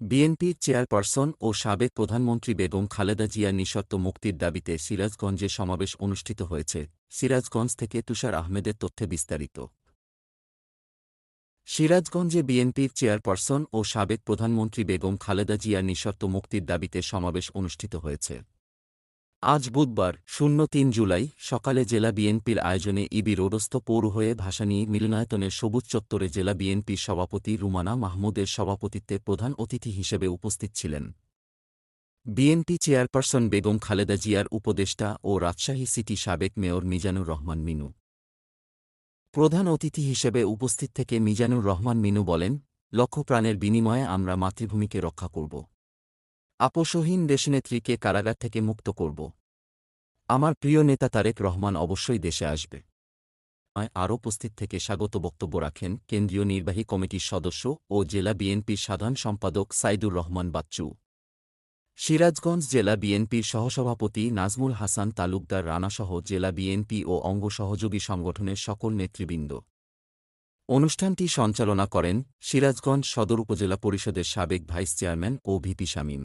বিএনপির চেয়ারপারসন ও সাবেক প্রধানমন্ত্রী বেগম খালেদা জিয়ার নিঃশর্ত মুক্তির দাবিতে সিরাজগঞ্জে সমাবেশ অনুষ্ঠিত হয়েছে। সিরাজগঞ্জ থেকে তুষার আহমেদের তথ্যে বিস্তারিত। সিরাজগঞ্জে বিএনপির চেয়ারপারসন ও সাবেক প্রধানমন্ত্রী বেগম খালেদা জিয়ার নিঃশর্ত মুক্তির দাবিতে সমাবেশ অনুষ্ঠিত হয়েছে। আজ বুধবার, শূন্য তিন জুলাই, সকালে জেলা বিএনপির আয়োজনে ইবি রোডস্থ পৌর হয়ে ভাসানী মিলনায়তনের সবুজ চত্বরে জেলা বিএনপির সভাপতি রুমানা মাহমুদের সভাপতিত্বে প্রধান অতিথি হিসেবে উপস্থিত ছিলেন। বিএনপি চেয়ারপারসন বেগম খালেদা জিয়ার উপদেষ্টা ও রাজশাহী সিটি সাবেক মেয়র মিজানুর রহমান মিনু। প্রধান অতিথি হিসেবে উপস্থিত থেকে মিজানুর রহমান মিনু বলেন লক্ষ প্রাণের বিনিময়ে আমরা মাতৃভূমিকে রক্ষা করব। আপোষহীন দেশনেত্রীকে কারাগার থেকে মুক্ত করব। আমার প্রিয় নেতা তারেক রহমান অবশ্যই দেশে আসবে। আরও উপস্থিত থেকে স্বাগত বক্তব্য রাখেন কেন্দ্রীয় নির্বাহী কমিটির সদস্য ও জেলা বিএনপির সাধারণ সম্পাদক সাইদুর রহমান বাচ্চু। সিরাজগঞ্জ জেলা বিএনপির সহসভাপতি নাজমুল হাসান তালুকদার রানাসহ জেলা বিএনপি ও অঙ্গ সহযোগী সংগঠনের সকল নেতৃবৃন্দ। অনুষ্ঠানটি সঞ্চালনা করেন সিরাজগঞ্জ সদর উপজেলা পরিষদের সাবেক ভাইস চেয়ারম্যান ও ভিপি শামীম।